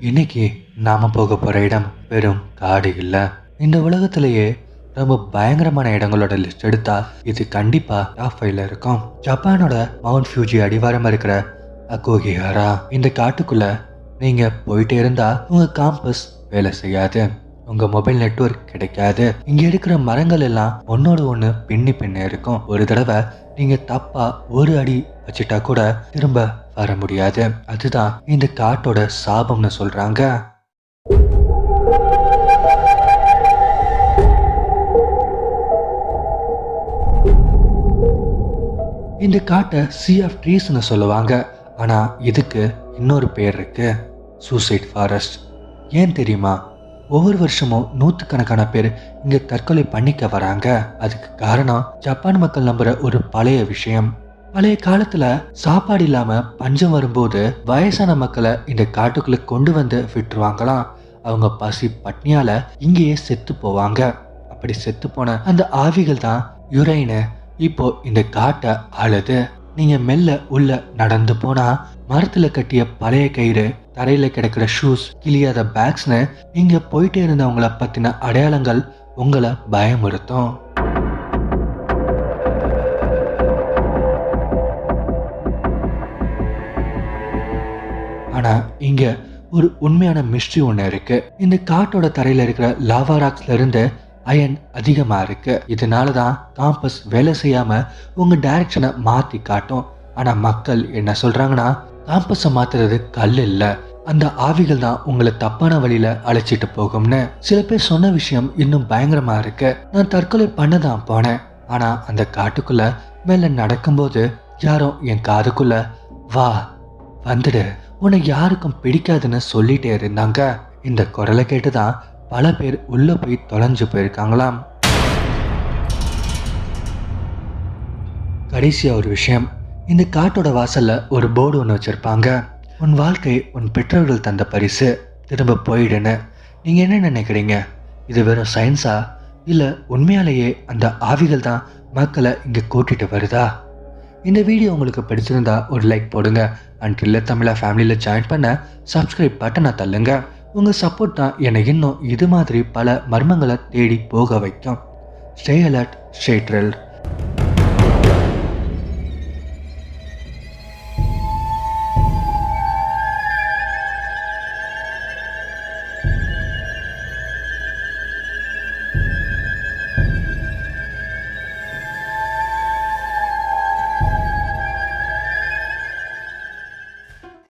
இன்னைக்கு நாம போக போற இடம் வெறும் காடு இல்லை. இந்த உலகத்திலேயே ரொம்ப பயங்கரமான இடங்களோட லிஸ்ட் எடுத்தா இது கண்டிப்பா டாப் ஃபைவ்ல இருக்கும். ஜப்பானோட மவுண்ட் ஃபியூஜி அடிவாரம் இருக்கிற அகோகிஹாரா இந்த காட்டுக்குள்ள நீங்க போயிட்டே இருந்தா உங்க காம்பஸ் வேலை செய்யாது. உங்க மொபைல் நெட்வொர்க் கிடைக்காது. இங்க இருக்கிற மரங்கள் எல்லாம் ஒன்னோட ஒண்ணு பின்னி பின்ன இருக்கும். ஒரு தடவை நீங்க தப்பா ஒரு அடி வச்சிட்டா கூட திரும்ப வர முடியாது. அதுதான் இந்த காட்டோட சாபம்னு சொல்றாங்க. இந்த காட்டை சி ஆஃப் ட்ரீஸ்னு சொல்லுவாங்க. ஆனா இதுக்கு இன்னொரு பேர் இருக்கு. சூசைட் ஃபாரஸ்ட் ஏன் தெரியுமா? ஒவ்வொரு வருஷமும் நூற்றுக்கணக்கான பேர் இங்க தற்கொலை பண்ணிக்க வராங்க. அதுக்கு காரணம் ஜப்பான் மக்கள் நம்புற ஒரு பழைய விஷயம். பழைய காலத்துல சாப்பாடு இல்லாம பஞ்சம் வரும்போது வயசான மக்களை இந்த காட்டுக்குள்ள கொண்டு வந்து விட்டுருவாங்களாம். அவங்க பசி பட்னியால இங்கேயே செத்து போவாங்க. அப்படி செத்து போன அந்த ஆவிகள் தான் யுரைனு இப்போ இந்த காட்டை அழுது நீங்க மெல்ல உள்ள நடந்து போனா மரத்துல கட்டிய பழைய கயிறு தரையில கிடக்கிற ஷூஸ் கிளியாத பேக்ஸ்னு இங்க போயிட்டே இருந்தவங்கள பத்தின அடையாளங்கள் உங்களை பயமுறுத்தும். ஆனா இங்க ஒரு உண்மையான மிஸ்ட்ரி ஒன்று இருக்கு. இந்த காட்டோட தரையில இருக்கிற லாவா ராக்ஸ்ல இருந்து அயன் அதிகமா இருக்கு. இதனால தான் காம்பஸ் வேலை செய்யாம உங்க டைரக்ஷனை மாத்தி காட்டும். ஆனா மக்கள் என்ன சொல்றாங்கன்னா காம்பஸை மாத்துறது கல் இல்ல. அந்த ஆவிகள் தான் உங்களை தப்பான வழியில அழைச்சிட்டு போகும்னு. சில பேர் சொன்ன விஷயம் இன்னும் பயங்கரமா இருக்கு. நான் தற்கொலை பண்ண தான் போனேன். ஆனா அந்த காட்டுக்குள்ள மேல நடக்கும்போது யாரும் என் காதுக்குள்ள வா வந்துடு. உன்னை யாருக்கும் பிடிக்காதுன்னு சொல்லிட்டே இருந்தாங்க. இந்த குரலை கேட்டுதான் பல பேர் உள்ள போய் தொலைஞ்சு போயிருக்காங்களாம். கடைசியா ஒரு விஷயம் இந்த காட்டோட வாசல்ல ஒரு போர்டு ஒன்று வச்சிருப்பாங்க. உன் வாழ்க்கை உன் பெற்றோர்கள் தந்த பரிசு. திரும்ப போயிடுன்னு. நீங்க என்ன நினைக்கிறீங்க? இது வெறும் சயின்ஸா இல்ல உண்மையாலேயே அந்த ஆவிகள் தான் மக்களை இங்க கூட்டிட்டு வருதா? இந்த வீடியோ உங்களுக்கு பிடிச்சிருந்தா ஒரு லைக் போடுங்க. அண்ட் இல்லை தமிழா ஃபேமிலியில் ஜாயின் பண்ண சப்ஸ்கிரைப் பட்டனை தள்ளுங்க. உங்கள் சப்போர்ட் தான் என்னை இன்னும் இது மாதிரி பல மர்மங்களை தேடி போக வைக்கும். Stay alert stay drilled